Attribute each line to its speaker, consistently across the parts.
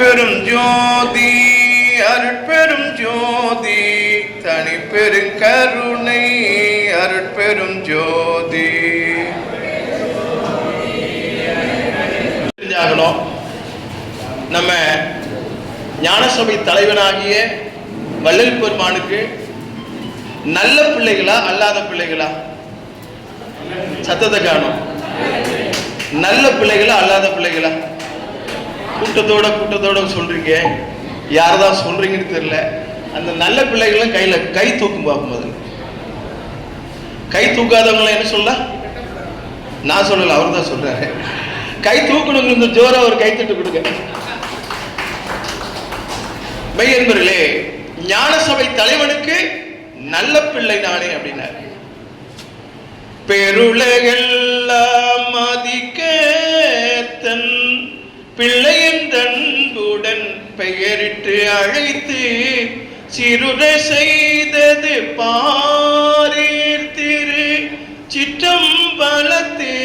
Speaker 1: பெரும் ஜோதி அருட்பெரும் ஜோதி தனி பெருங்கருணை அருட்பெரும் ஜோதி. தெரிஞ்சாகணும் நம்ம ஞானசபை தலைவனாகிய வள்ளல் பெருமானுக்கு நல்ல பிள்ளைகளா அல்லாத பிள்ளைகளா? சத்தத்தை காணும். நல்ல பிள்ளைகளா அல்லாத பிள்ளைகளா? கூட்டத்தோட கூட்டத்தோட சொல்றீங்க. யார் தான் சொல்றீங்கன்னு தெரியல. அந்த நல்ல பிள்ளைகளும் கையில கை தூக்கும் பார்க்கும் முதல்ல. கை தூக்காதவங்கள என்ன சொல்ல நான் சொல்லல அவர் தான் சொல்றாரு. கை தூக்கணுங்க இந்த ஜோரா ஒரு கை தட்டு கொடுங்க. பையன்பர்களே ஞான சபை தலைவனுக்கு நல்ல பிள்ளை நானே அப்படின்னார். பெருலகெல்லாம் மதிக்க தன் பிள்ளை தன்புடன் பெயரிட்டு அழைத்து சிறுர செய்தது பாரீர் திரு சிற்றம்பலத்தே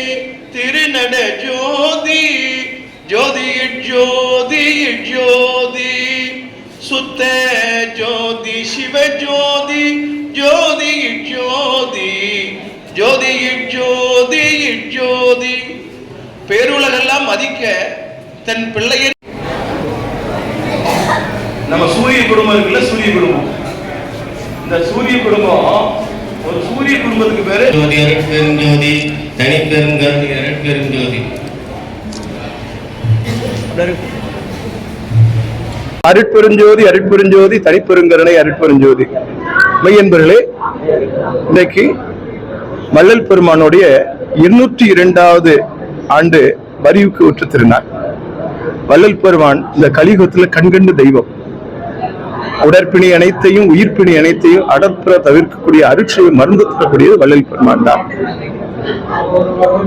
Speaker 1: திருநட ஜோதி ஜோதி ஜோதி ஜோதி. சுத்த ஜோதி சிவ ஜோதி ஜோதி ஜோதி ஜோதி ஜோதி ஜோதி. பேருலகெல்லாம் மதிக்க தன் பிள்ளையின் நம்ம சூரிய குடும்பம் இருக்குல்ல சூரிய குடும்பம். இந்த சூரிய குடும்பம் ஒரு சூரிய குடும்பத்துக்கு பேரு?
Speaker 2: ஜோதி கருணை அருட்பெரும் ஜோதி.
Speaker 3: அருட்பெருஞ்சோதி அருட்பெருஞ்சோதி தனிப்பெருங்கருணை அருட்பெருஞ்சோதி மெய்யன்பர்களே இன்றைக்கு மல்லல் பெருமானுடைய இருநூற்றி இரண்டாவது ஆண்டு வரிவுக்கு உற்று திருநாள். வள்ளல் பெருமான் இந்த கலியுகத்துல கண்கண்டு தெய்வம். உடற்பிணி அனைத்தையும் உயிர்ப்பிணி அனைத்தையும் அடற்புற தவிர்க்கக்கூடிய அருட்சியை மருந்து தரக்கூடியது வள்ளல் பெருமான் தான்.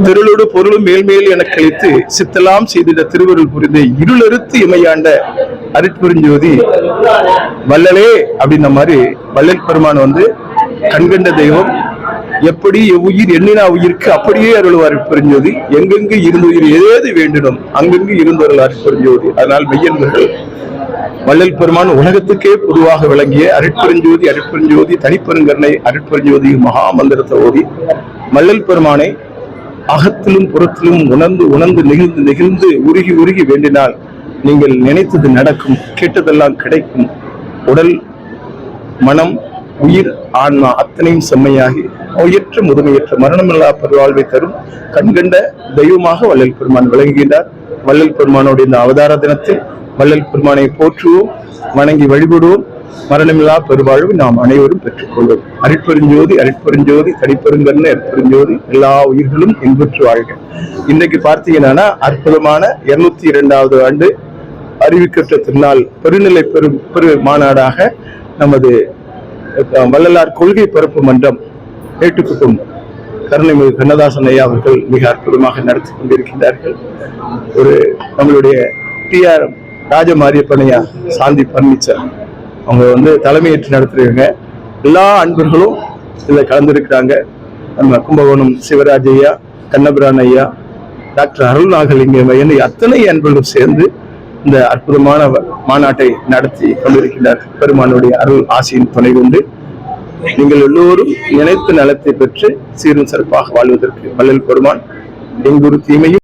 Speaker 3: திருளோடு பொருளும் மேல்மேல் என கழித்து சித்தலாம் செய்திட திருவருள் புரிந்து இருளறுத்து இமையாண்ட அருட்பெருஞ்சோதி வள்ளலே அப்படின்ன மாதிரி வள்ளல் பெருமான் வந்து கண்கண்ட தெய்வம். எப்படி உயிர் எண்ணினா உயிருக்கு அப்படியே அருள்வார் பெருஞ்சோதி எங்கெங்கு இருந்து உயிர் ஏது வேண்டினும் அங்கெங்கு இருந்து அருளார் பெருஞ்சோதி அதனால் மெய்யன்பர்கள் வள்ளல் பெருமான் உலகத்துக்கே பொதுவாக விளங்கிய அருட்பெருஞ்சோதி அருட்பெருஞ்சோதி தனிப்பெருங்கருணை அருட்பெருஞ்சோதி மகா மந்திரத்தை ஓதி வள்ளல் பெருமானை அகத்திலும் புறத்திலும் உணர்ந்து உணர்ந்து நெகிழ்ந்து நெகிழ்ந்து உருகி உருகி வேண்டினால் நீங்கள் நினைத்தது நடக்கும் கேட்டதெல்லாம் கிடைக்கும். உடல் மனம் உயிர் ஆன்மா அத்தனையும் செம்மையாகி நோயற்ற முதுமையற்ற மரணமில்லா பெருவாழ்வை தரும் கண்கண்ட தெய்வமாக வள்ளல் பெருமான் விளங்குகின்றார். வள்ளல் பெருமானுடைய இந்த அவதார தினத்தில் வள்ளல் பெருமானை போற்றுவோம் வணங்கி வழிபடுவோம். மரணமில்லா பெருவாழ்வு நாம் அனைவரும் பெற்றுக்கொள்வோம். அருட்பெருஞ்சோதி அருட்பெருஞ்சோதி தனிப்பெருங்கண்ணு அருட்பெருஞ்சோதி எல்லா உயிர்களும் இன்புற்று வாழ்க. இன்றைக்கு பார்த்தீங்கன்னா அற்புதமான இருநூத்தி இரண்டாவது ஆண்டு அறிவிக்கப்பட்ட திருநாள் பெருநிலை பெரு பெரு மாநாடாக நமது வள்ளலார் கொள்கை பரப்பு மன்றம் ஏட்டுக்குட்டும் கருணைமிகு கண்ணதாசன் ஐயா அவர்கள் மிக அற்புதமாக நடத்தி கொண்டிருக்கின்றார்கள். ஒரு நம்மளுடைய டிஆர்எம் ராஜ மாரியப்பனையா சாந்தி பர்னிச்சர் அவங்க வந்து தலைமையேற்று நடத்துறவங்க எல்லா அன்பர்களும் இதில் கலந்துருக்கிறாங்க. நம்ம கும்பகோணம் சிவராஜ் ஐயா கண்ணபிரான் ஐயா டாக்டர் அருள்நாகலிங்கம் ஐயன் அத்தனை அன்பர்களும் சேர்ந்து இந்த அற்புதமான மாநாட்டை நடத்தி கொண்டிருக்கிறார் பெருமானுடைய அருள் ஆசையின் துணை கொண்டு நீங்கள் எல்லோரும் இணைத்து நலத்தை பெற்று சீரும் சிறப்பாக வாழ்வதற்கு வள்ளல் பெருமான் எங்கொரு தீமையும்